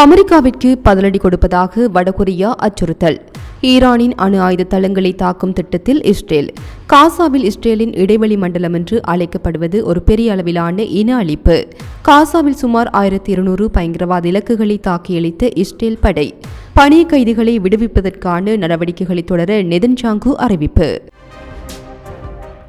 அமெரிக்காவிற்கு பதிலடி கொடுப்பதாக வடகொரியா அச்சுறுத்தல். ஈரானின் அணு ஆயுத தளங்களை தாக்கும் திட்டத்தில் இஸ்ரேல். காசாவில் இஸ்ரேலின் இடைவெளி மண்டலம் என்று அழைக்கப்படுவது ஒரு பெரிய அளவிலான இன அழிப்பு. காசாவில் சுமார் ஆயிரத்தி இருநூறு பயங்கரவாத இலக்குகளை தாக்கியளித்த இஸ்ரேல் படை. பணிய கைதிகளை விடுவிப்பதற்கான நடவடிக்கைகளை தொடர நெதன்சாங்கு அறிவிப்பு.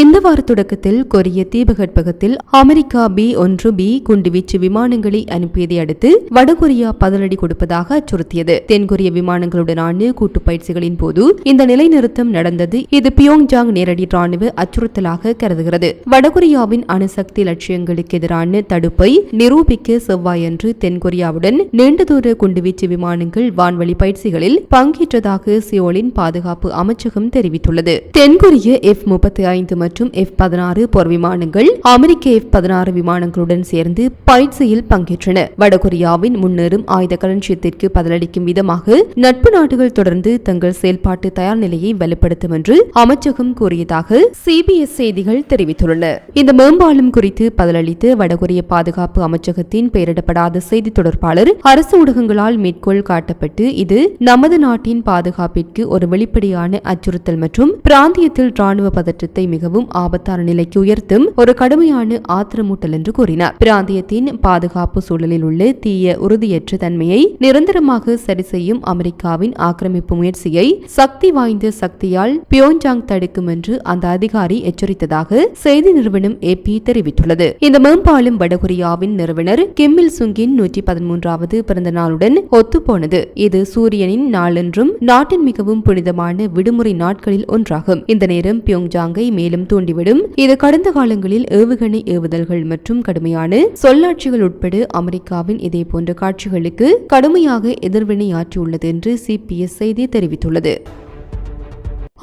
இந்த வார தொடக்கத்தில் கொரிய தீபகற்பகத்தில் அமெரிக்கா பி ஒன்று பி குண்டுவீச்சு விமானங்களை அனுப்பியதை அடுத்து வடகொரியா பதிலடி கொடுப்பதாக அச்சுறுத்தியது. தென்கொரிய விமானங்களுடனான கூட்டு பயிற்சிகளின் போது இந்த நிலைநிறுத்தம் நடந்தது. இது பியோங்ஜாங் நேரடி ராணுவ அச்சுறுத்தலாக கருதுகிறது. வடகொரியாவின் அணுசக்தி லட்சியங்களுக்கு எதிரான தடுப்பை நிரூபிக்க செவ்வாயன்று தென்கொரியாவுடன் நீண்டதூர குண்டுவீச்சு விமானங்கள் வான்வழி பயிற்சிகளில் பங்கேற்றதாக சியோலின் பாதுகாப்பு அமைச்சகம் தெரிவித்துள்ளது. தென்கொரிய எஃப் முப்பத்தி ஐந்து மற்றும் எஃப் பதினாறு போர் விமானங்கள் அமெரிக்க எஃப் பதினாறு விமானங்களுடன் சேர்ந்து பயிற்சியில் பங்கேற்றன. வடகொரியாவின் முன்னேறும் ஆயுத களஞ்சியத்திற்கு பதிலளிக்கும் விதமாக நட்பு நாடுகள் தொடர்ந்து தங்கள் செயல்பாட்டு தயார் நிலையை வலுப்படுத்தும் என்று அமைச்சகம் கூறியதாக சிபிஎஸ் செய்திகள் தெரிவித்துள்ளன. இந்த மேம்பாலம் குறித்து பதிலளித்து வடகொரிய பாதுகாப்பு அமைச்சகத்தின் பெயரிடப்படாத செய்தி தொடர்பாளர் அரசு ஊடகங்களால் மேற்கோள் காட்டப்பட்டு இது நமது நாட்டின் பாதுகாப்பிற்கு ஒரு வெளிப்படையான அச்சுறுத்தல் மற்றும் பிராந்தியத்தில் ராணுவ பதற்றத்தை மிகவும் ஆபத்தான நிலைக்கு உயர்த்தும் ஒரு கடுமையான ஆத்திரமூட்டல் என்று கூறினார். பிராந்தியத்தின் பாதுகாப்பு சூழலில் உள்ள தீய உறுதியற்ற தன்மையை நிரந்தரமாக சரி செய்யும் அமெரிக்காவின் ஆக்கிரமிப்பு முயற்சியை சக்தி வாய்ந்த சக்தியால் பியோங்ஜாங் தடுக்கும் என்று அந்த அதிகாரி எச்சரித்ததாக செய்தி நிறுவனம் ஏபி தெரிவித்துள்ளது. இந்த மேம்பாலம் வடகொரியாவின் நிறுவனர் கிம்மில் சுங்கின் நூற்றி பதிமூன்றாவது பிறந்த நாளுடன் ஒத்துப்போனது. இது சூரியனின் நாளென்றும் நாட்டின் மிகவும் புனிதமான விடுமுறை நாட்களில் ஒன்றாகும். இந்த நேரம் பியோங்ஜாங்கை மேலும் தூண்டிவிடும். இது கடந்த காலங்களில் ஏவுகணை ஏவுதல்கள் மற்றும் கடுமையான சொல்லாட்சிகள் உட்பட அமெரிக்காவின் இதே போன்ற காட்சிகளுக்கு கடுமையாக எதிர்வினையாற்றியுள்ளது என்று சிபிஎஸ் செய்தி தெரிவித்துள்ளது.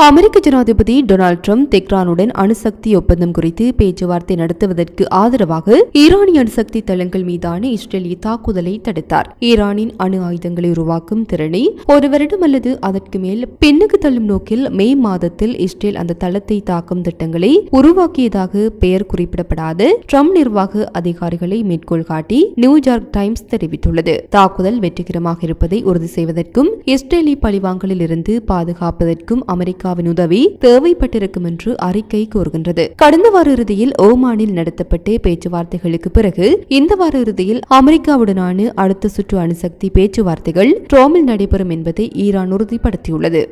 அமெரிக்க ஜனாதிபதி டொனால்ட் ட்ரம்ப் தெக்ரானுடன் அணுசக்தி ஒப்பந்தம் குறித்து பேச்சுவார்த்தை நடத்துவதற்கு ஆதரவாக ஈரானிய அணுசக்தி தளங்கள் மீதான இஸ்ரேலிய தாக்குதலை தடுத்தார். ஈரானின் அணு ஆயுதங்களை உருவாக்கும் திறனை ஒரு வருடம் அல்லது அதற்கு மேல் பின்னுக்கு தள்ளும் நோக்கில் மே மாதத்தில் இஸ்ரேல் அந்த தளத்தை தாக்கும் திட்டங்களை உருவாக்கியதாக பெயர் குறிப்பிடப்படாத. ட்ரம்ப் நிர்வாக அதிகாரிகளை மேற்கோள் காட்டி நியூயார்க் டைம்ஸ் தெரிவித்துள்ளது. தாக்குதல் வெற்றிகரமாக இருப்பதை உறுதி செய்வதற்கும் இஸ்ரேலி பழிவாங்கலில் இருந்து பாதுகாப்பதற்கும் அமெரிக்காவின் உதவி தேவைப்பட்டிருக்கும் என்று அறிக்கை கூறுகின்றது. கடந்த வார இறுதியில் ஓமானில் நடத்தப்பட்ட பேச்சுவார்த்தைகளுக்கு பிறகு இந்த வார இறுதியில் அமெரிக்காவுடனான அடுத்த சுற்று அணுசக்தி பேச்சுவார்த்தைகள் ரோமில் நடைபெறும் என்பதை ஈரான் உறுதிப்படுத்தியுள்ளது.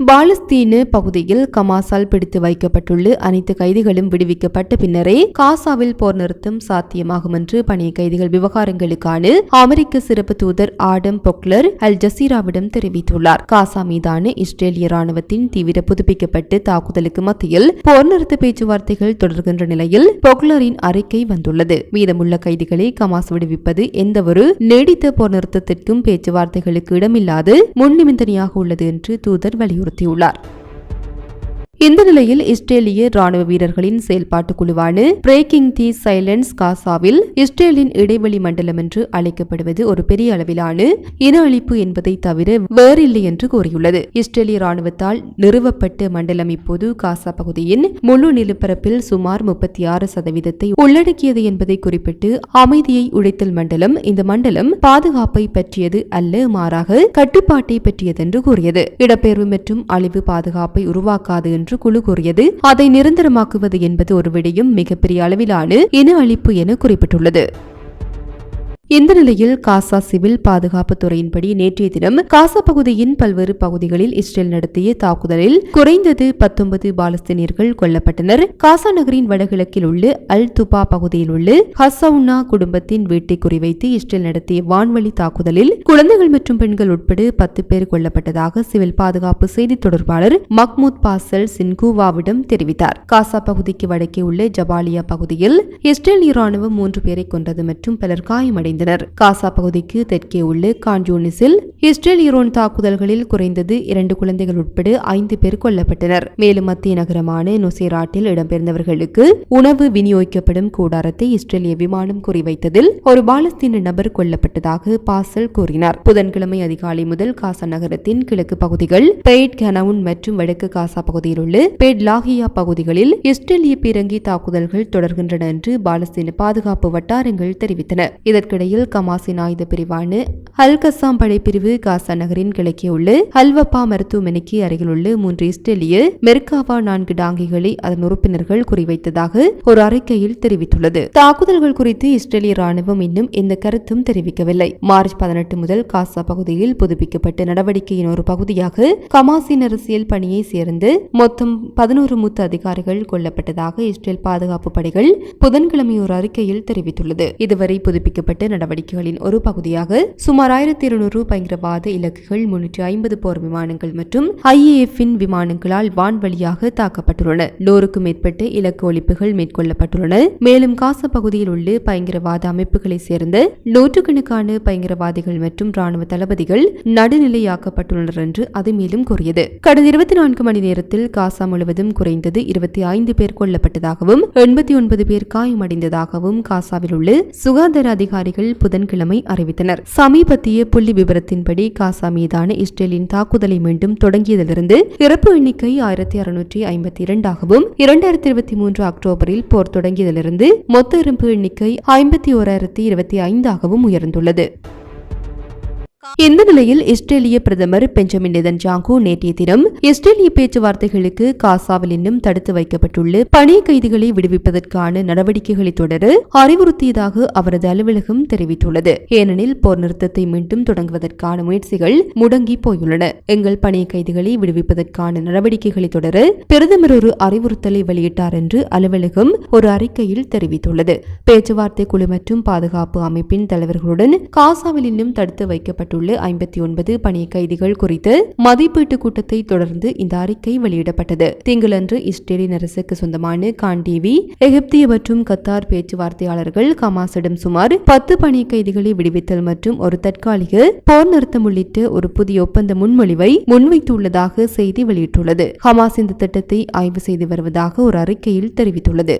பாலஸ்தீன பகுதியில் கமாசால் பிடித்து வைக்கப்பட்டுள்ள அனைத்து கைதிகளும் விடுவிக்கப்பட்ட பின்னரே காசாவில் போர் நிறுத்தம் சாத்தியமாகும் என்று பணிய கைதிகள் விவகாரங்களுக்கான அமெரிக்க சிறப்பு தூதர் ஆடம் பொக்லர் அல் ஜசீராவிடம் தெரிவித்துள்ளார். காசா மீதான இஸ்ரேலிய ராணுவத்தின் தீவிர புதுப்பிக்கப்பட்ட தாக்குதலுக்கு மத்தியில் போர் நிறுத்த பேச்சுவார்த்தைகள் தொடர்கின்ற நிலையில் பொக்லரின் அறிக்கை வந்துள்ளது. மீதமுள்ள கைதிகளை கமாஸ் விடுவிப்பது எந்தவொரு நீடித்த போர் நிறுத்தத்திற்கும் பேச்சுவார்த்தைகளுக்கு இடமில்லாது முன்னிபந்தனையாக உள்ளது என்று தூதர் வலியுறுத்தினார் வலியுறுத்தியுள்ளார் இந்த நிலையில் இஸ்ரேலிய ராணுவ வீரர்களின் செயல்பாட்டு குழுவான பிரேக்கிங் தி சைலன்ஸ் காசாவில் இஸ்ரேலின் இடைவெளி மண்டலம் என்று அழைக்கப்படுவது ஒரு பெரிய அளவிலான இன அழிப்பு என்பதை தவிர வேறில்லை என்று கூறியுள்ளது. இஸ்ரேலிய ராணுவத்தால் நிறுவப்பட்ட மண்டலம் இப்போது காசா பகுதியின் முழு நிலப்பரப்பில் சுமார் முப்பத்தி ஆறு சதவீதத்தை உள்ளடக்கியது என்பதை குறிப்பிட்டு அமைதியை உடைத்தல் மண்டலம் இந்த மண்டலம் பாதுகாப்பை பற்றியது அல்ல மாறாக கட்டுப்பாட்டை பற்றியதென்று கூறியது. இடப்பெயர்வு மற்றும் அழிவு பாதுகாப்பை உருவாக்காது என்று குழு கூறியது. அதை நிரந்தரமாக்குவது என்பது ஒரு விடயம் மிகப்பெரிய அளவிலான இன அழிப்பு என குறிப்பிட்டுள்ளது. இந்த நிலையில் காசா சிவில் பாதுகாப்பு துறையின்படி நேற்றைய தினம் காசா பகுதியின் பல்வேறு பகுதிகளில் இஸ்ரேல் நடத்திய தாக்குதலில் குறைந்தது பத்தொன்பது பாலஸ்தீனியர்கள் கொல்லப்பட்டனர். காசா நகரின் வடகிழக்கில் உள்ள அல் துபா பகுதியில் உள்ள ஹசவுனா குடும்பத்தின் வீட்டை குறிவைத்து இஸ்ரேல் நடத்திய வான்வழி தாக்குதலில் குழந்தைகள் மற்றும் பெண்கள் உட்பட பத்து பேர் கொல்லப்பட்டதாக சிவில் பாதுகாப்பு செய்தி தொடர்பாளர் மக்மூத் பாசல் சின்குவாவிடம் தெரிவித்தார். காசா பகுதிக்கு வடக்கே உள்ள ஜபாலியா பகுதியில் இஸ்ரேலிய ராணுவம் மூன்று பேரை கொன்றது மற்றும் பலர் காயமடைந்தார் வருகின்றனர் காசா பகுதிக்கு தெற்கே உள்ள கான்ஜூனிஸில் இஸ்ரேல் ஈரோன் தாக்குதல்களில் குறைந்தது இரண்டு குழந்தைகள் உட்பட ஐந்து பேர் கொல்லப்பட்டனர். மேலும் மத்திய நகரமான நுசேராட்டில் இடம்பெயர்ந்தவர்களுக்கு உணவு விநியோகிக்கப்படும் கூடாரத்தை இஸ்ரேலிய விமானம் குறிவைத்ததில் ஒரு பாலஸ்தீன நபர் கொல்லப்பட்டதாக பாசல் கூறினார். புதன்கிழமை அதிகாலை முதல் காசா நகரத்தின் கிழக்கு பகுதிகள் பெய்ட் கனவுன் மற்றும் வடக்கு காசா பகுதியில் உள்ள பெட் லாகியா பகுதிகளில் இஸ்ரேலிய பீரங்கி தாக்குதல்கள் தொடர்கின்றன என்று பாலஸ்தீன பாதுகாப்பு வட்டாரங்கள் தெரிவித்தன. இதற்கிடையில் கமாசின் ஆயுத பிரிவான அல்கசாம் படைப்பிரிவு காசா நகரின் கிழக்கே உள்ள அல்வப்பா மருத்துவமனைக்கு அருகிலுள்ள மூன்று இஸ்ரேலிய மெர்காவா நான்கு டாங்கிகளை அதன் உறுப்பினர்கள் குறிவைத்ததாக ஒரு அறிக்கையில் தெரிவித்துள்ளது. தாக்குதல்கள் குறித்து இஸ்ரேலிய ராணுவம் இன்னும் எந்த கருத்தும் தெரிவிக்கவில்லை. மார்ச் பதினெட்டு முதல் காசா பகுதியில் புதுப்பிக்கப்பட்ட நடவடிக்கையின் ஒரு பகுதியாக கமாசின் அரசியல் பணியை சேர்ந்து மொத்தம் பதினோரு மூத்த அதிகாரிகள் கொல்லப்பட்டதாக இஸ்ரேல் பாதுகாப்பு படைகள் புதன்கிழமை ஒரு அறிக்கையில் தெரிவித்துள்ளது. இதுவரை புதுப்பிக்கப்பட்ட நடவடிக்கைகளின் ஒரு பகுதியாக சுமார் ஆயிரத்தி இருநூறு பயங்கரவாத இலக்குகள் முன்னூற்றி ஐம்பது போர் விமானங்கள் மற்றும் ஐஏஎஃப்பின் விமானங்களால் வான்வழியாக தாக்கப்பட்டுள்ளன. நூறுக்கும் மேற்பட்ட இலக்கு ஒழிப்புகள் மேற்கொள்ளப்பட்டுள்ளன. மேலும் காச பகுதியில் உள்ள பயங்கரவாத அமைப்புகளை சேர்ந்த நூற்றுக்கணக்கான பயங்கரவாதிகள் மற்றும் ராணுவ தளபதிகள் நடுநிலையாக்கப்பட்டுள்ளனர் என்று அது மேலும் கூறியது. கடந்த இருபத்தி நான்கு மணி நேரத்தில் காசா முழுவதும் குறைந்தது இருபத்தி ஐந்து பேர் கொல்லப்பட்டதாகவும் எண்பத்தி ஒன்பது பேர் காயமடைந்ததாகவும் காசாவில் உள்ள சுகாதார அதிகாரிகள் புதன்கிழமை அறிவித்தனர். சமீபத்திய புள்ளி விவரத்தின்படி காசா மீதான இஸ்ரேலின் தாக்குதலை மீண்டும் தொடங்கியதிலிருந்து இறப்பு எண்ணிக்கை ஆயிரத்தி அறுநூற்றி ஐம்பத்தி இரண்டாகவும் இரண்டாயிரத்தி இருபத்தி மூன்று அக்டோபரில் போர் தொடங்கியதிலிருந்து மொத்த இறப்பு எண்ணிக்கை ஐம்பத்தி ஓராயிரத்தி இருபத்தி ஐந்தாகவும் உயர்ந்துள்ளது. இந்த நிலையில் இஸ்ரேலிய பிரதமர் பெஞ்சமின் நெதன்ஜாங்கு நேற்றைய தினம் இஸ்ரேலிய பேச்சுவார்த்தைகளுக்கு காசாவில் இன்னும் தடுத்து வைக்கப்பட்டுள்ள பணி கைதிகளை விடுவிப்பதற்கான நடவடிக்கைகளை தொடர அறிவுறுத்தியதாக அவரது அலுவலகம் தெரிவித்துள்ளது. ஏனெனில் போர் நிறுத்தத்தை மீண்டும் தொடங்குவதற்கான முயற்சிகள் முடங்கி போயுள்ளன. எங்கள் பணி கைதிகளை விடுவிப்பதற்கான நடவடிக்கைகளை தொடர பிரதமர் ஒரு அறிவுறுத்தலை வெளியிட்டார் என்று அலுவலகம் ஒரு அறிக்கையில் தெரிவித்துள்ளது. பேச்சுவார்த்தை குழு மற்றும் பாதுகாப்பு அமைப்பின் தலைவர்களுடன் காசாவில் இன்னும் தடுத்து வைக்கப்பட்டுள்ள உள்ள ஐம்பத்தி ஒன்பது பணிய கைதிகள் குறித்து மதிப்பீட்டு கூட்டத்தை தொடர்ந்து இந்த அறிக்கை வெளியிடப்பட்டது. திங்களன்று இஸ்ரேலின் அரசுக்கு சொந்தமான கான் டிவி எகிப்திய மற்றும் கத்தார் பேச்சுவார்த்தையாளர்கள் கமாசிடம் சுமார் பத்து பணி கைதிகளை விடுவித்தல் மற்றும் ஒரு தற்காலிக போர் நிறுத்தம் உள்ளிட்ட ஒரு புதிய ஒப்பந்த முன்மொழிவை முன்வைத்துள்ளதாக செய்தி வெளியிட்டுள்ளது. ஹமாஸ் இந்த திட்டத்தை ஆய்வு செய்து வருவதாக ஒரு அறிக்கையில் தெரிவித்துள்ளது.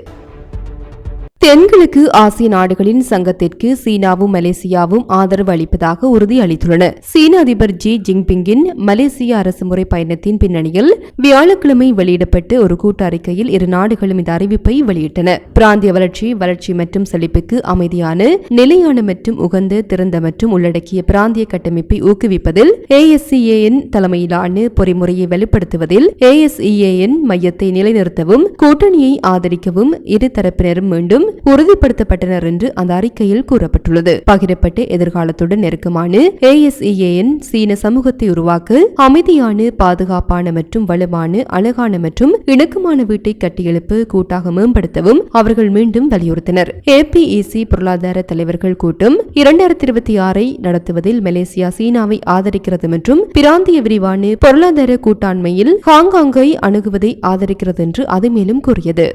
தென்கிழக்கு ஆசிய நாடுகளின் சங்கத்திற்கு சீனாவும் மலேசியாவும் ஆதரவு அளிப்பதாக உறுதியளித்துள்ளன. சீன அதிபர் ஜி ஜின்பிங்கின் மலேசிய அரசுமுறை பயணத்தின் பின்னணியில் வியாழக்கிழமை வெளியிடப்பட்டு ஒரு கூட்டறிக்கையில் இரு நாடுகளும் இந்த அறிவிப்பை வெளியிட்டன. பிராந்திய வளர்ச்சி வளர்ச்சி மற்றும் செழிப்புக்கு அமைதியான நிலையான மற்றும் உகந்த திறந்த மற்றும் உள்ளடக்கிய பிராந்திய கட்டமைப்பை ஊக்குவிப்பதில் ஏஎஸ்சிஏஎன் தலைமையிலான பொறிமுறையை வெளிப்படுத்துவதில் ஏஎஸ்இஏஎன் மையத்தை நிலைநிறுத்தவும் கூட்டணியை ஆதரிக்கவும் இரு தரப்பினரும் மீண்டும் உறுதிப்படுத்தப்பட்டனர் என்று அந்த அறிக்கையில் கூறப்பட்டுள்ளது. பகிரப்பட்டு எதிர்காலத்துடன் நெருக்கமான ஏஎஸ்இஏஎன் சீன சமூகத்தை உருவாக்க அமைதியான பாதுகாப்பான மற்றும் வலுவான அழகான மற்றும் இணக்கமான வீட்டை கட்டியெழுப்ப கூட்டாக மேம்படுத்தவும் அவர்கள் மீண்டும் வலியுறுத்தினர். ஏபிஇசி பொருளாதார தலைவர்கள் கூட்டம் இரண்டாயிரத்தி இருபத்தி ஆறை நடத்துவதில் மலேசியா சீனாவை ஆதரிக்கிறது மற்றும் பிராந்திய விரிவான பொருளாதார கூட்டாண்மையில் ஹாங்காங்கை அணுகுவதை ஆதரிக்கிறது என்று அது மேலும் கூறியது.